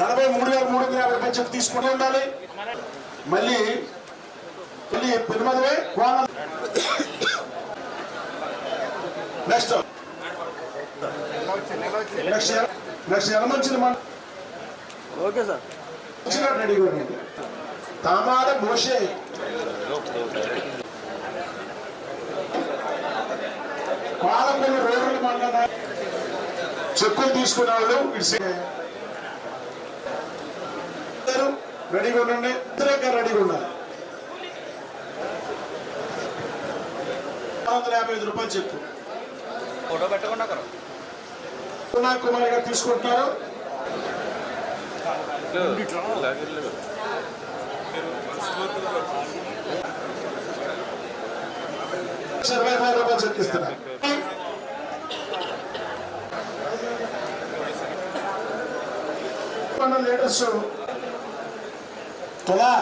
నలభై మూడు వేల మూడు వందల యాభై రూపాయలు చెక్ తీసుకుని ఉండాలి. మళ్ళీ మళ్ళీ పెనుమదవే కోన నెక్స్ట్. నెక్స్ట్ నెక్స్ట్ ఎలమంచిన మన ఓకే సార్. ఉండండి తామాడ మోషే. పాలకొల్లు రోడ్లు మండల చెక్కులు తీసుకునే వాళ్ళు ఇటు రెడీగా ఉండండి. ఇద్దరే రెడీగా ఉండాలి. వందల యాభై ఐదు రూపాయలు చెప్పు. ఫోటో పెట్టకుండా కుమార్ కుమార్ గారు తీసుకుంటున్నారు. ఇరవై ఐదు రూపాయలు చెక్కిస్తున్నారు. లీటర్స్ తులా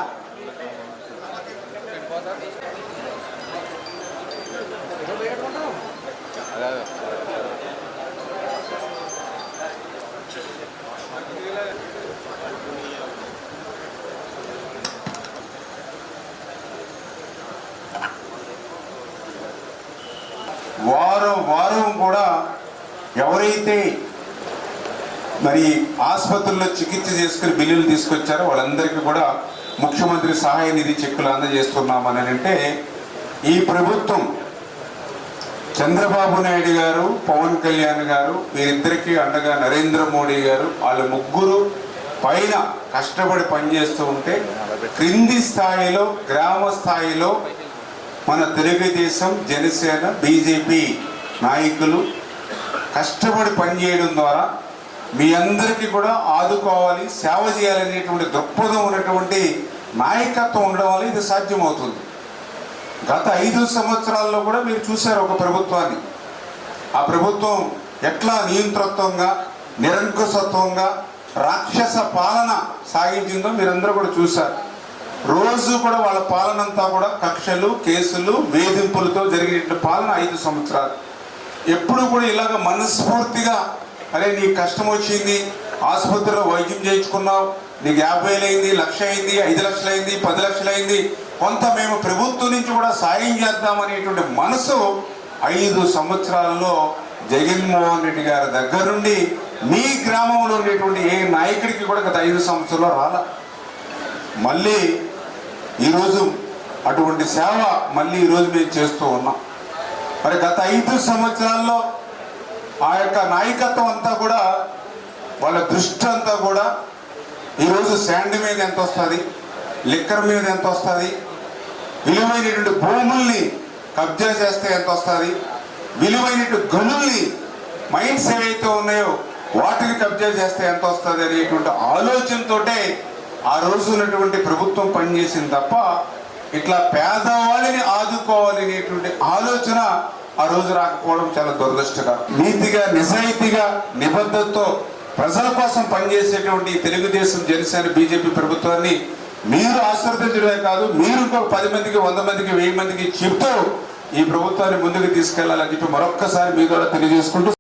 వారం వారం కూడా ఎవరైతే మరి ఆసుపత్రుల్లో చికిత్స చేసుకుని బిల్లులు తీసుకొచ్చారో వాళ్ళందరికీ కూడా ముఖ్యమంత్రి సహాయ నిధి చెక్కులు అందజేస్తున్నామని అంటే ఈ ప్రభుత్వం చంద్రబాబు నాయుడు గారు పవన్ కళ్యాణ్ గారు వీరిద్దరికీ అండగా నరేంద్ర మోడీ గారు వాళ్ళ ముగ్గురు పైన కష్టపడి పనిచేస్తూ ఉంటే క్రింది స్థాయిలో గ్రామ స్థాయిలో మన తెలుగుదేశం జనసేన బీజేపీ నాయకులు కష్టపడి పనిచేయడం ద్వారా మీ అందరికీ కూడా ఆదుకోవాలి సేవ చేయాలనేటువంటి దృక్పథం ఉన్నటువంటి నాయకత్వం ఉండడం వల్ల ఇది సాధ్యమవుతుంది. గత ఐదు సంవత్సరాల్లో కూడా మీరు చూశారు ఒక ప్రభుత్వాన్ని. ఆ ప్రభుత్వం ఎట్లా నియంతృత్వంగా నిరంకుశత్వంగా రాక్షస పాలన సాగించిందో మీరందరూ కూడా చూశారు. రోజు కూడా వాళ్ళ పాలనంతా కూడా కక్షలు కేసులు వేధింపులతో జరిగిన పాలన ఐదు సంవత్సరాలు. ఎప్పుడు కూడా ఇలాగ మనస్ఫూర్తిగా అరే నీకు కష్టం వచ్చింది. ఆసుపత్రిలో వైద్యం చేయించుకున్నావు. నీకు యాభై వేలు అయింది లక్ష అయింది ఐదు లక్షలు అయింది పది లక్షలు అయింది. కొంత మేము ప్రభుత్వం నుంచి కూడా సాయం చేద్దామనేటువంటి మనసు ఐదు సంవత్సరాల్లో జగన్మోహన్ రెడ్డి గారి దగ్గర నుండి మీ గ్రామంలో ఉండేటువంటి ఏ నాయకుడికి కూడా గత ఐదు సంవత్సరాల్లో రాల. మళ్ళీ ఈరోజు అటువంటి సేవ మళ్ళీ ఈరోజు మేము చేస్తూ ఉన్నాం. మరి గత ఐదు సంవత్సరాల్లో ఆ యొక్క నాయకత్వం అంతా కూడా వాళ్ళ దృష్టి అంతా కూడా ఈరోజు శాండ్ మీద ఎంత వస్తుంది లిక్కర్ మీద ఎంత వస్తుంది విలువైనటువంటి భూముల్ని కబ్జా చేస్తే ఎంత వస్తుంది విలువైనటువంటి గనుల్ని మైండ్స్ ఏవైతే ఉన్నాయో వాటిని కబ్జా చేస్తే ఎంత వస్తుంది అనేటువంటి ఆలోచనతోటే ఆ రోజు ఉన్నటువంటి ప్రభుత్వం పనిచేసింది తప్ప ఇట్లా పేదవాళ్ళని ఆదుకోవాలి అనేటువంటి ఆలోచన ఆ రోజు రాకపోవడం చాలా దురదృష్టకరం. నీతిగా నిజాయితీగా నిబద్ధతతో ప్రజల కోసం పనిచేసేటువంటి తెలుగుదేశం జనసేన బీజేపీ ప్రభుత్వాన్ని మీరు ఆశీర్వదించడమే కాదు మీరు ఇంకొక పది మందికి వంద మందికి వెయ్యి మందికి చెప్తూ ఈ ప్రభుత్వాన్ని ముందుకు తీసుకెళ్ళాలని చెప్పి మరొక్కసారి మీ ద్వారా తెలియజేసుకుంటూ